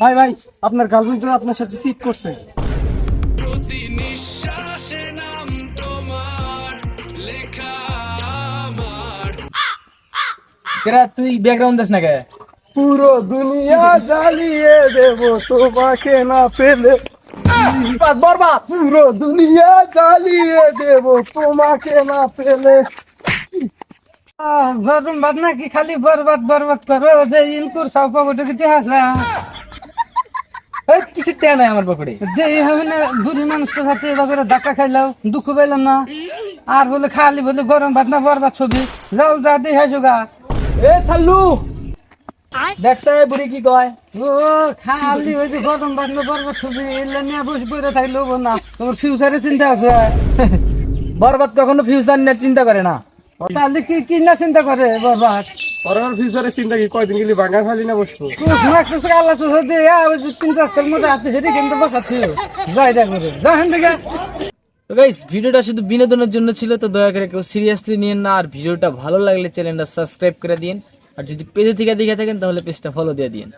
ভাই ভাই, আপনার গার্লফ্রেন্ড আপনার সাথে চিট করছে। প্রতি নিঃশ্বাসে তুই ব্যাকগ্রাউন্ড দেস না কে? পুরো দুনিয়া জ্বালিয়ে দেব তোমাকে না পেলে। বরবাদ। পুরো দুনিয়া জ্বালিয়ে দেব তোমাকে না পেলে। বাদ নাকি? খালি বরবাদ বরবাদ করো, যে ইনকুর সব পকেটে কিছু হাসা তে নাই আমার পকেটে হবে না বুড়ি মানুষটার সাথে এবার করে ধাক্কা খাইলাম দুঃখ পাইলাম না। আর বলে খালি বলে গরম ভাত না বরবাদ ছবি। যাও যা দিয়ে হাসো গা এ সাল্লু! দেখছে বুড়ি কি কয়? ও খালি ওই যে গরম ভাত না বরবাদ ছবি এলে নিয়ে বসে পড়ে থাকলেও না। তোমার ফিউচারে চিন্তা আছে। বরবাদ কখনো ফিউচার নিয়ে চিন্তা করে না। তাহলে কি কি না চিন্তা করে ফিউচারে চিন্তা কি? কয়দিন গেলি বাঙাল না বসবো? আল্লাহ চোখ দিয়ে তিন রাস্তার মধ্যে হাতে হেঁটে কিন্তু বসাচ্ছি। যাই করে যা হেন থেকে। তো গাইস ভিডিওটা শুধু বিনোদনের জন্য ছিল তো দয়া করে কেউ সিরিয়াসলি নিয়েন না আর ভিডিওটা ভালো লাগলে চ্যানেলটা সাবস্ক্রাইব করে দিন আর যদি পেজে থেকে দেখে থাকেন তাহলে পেজটা ফলো দিয়ে দিন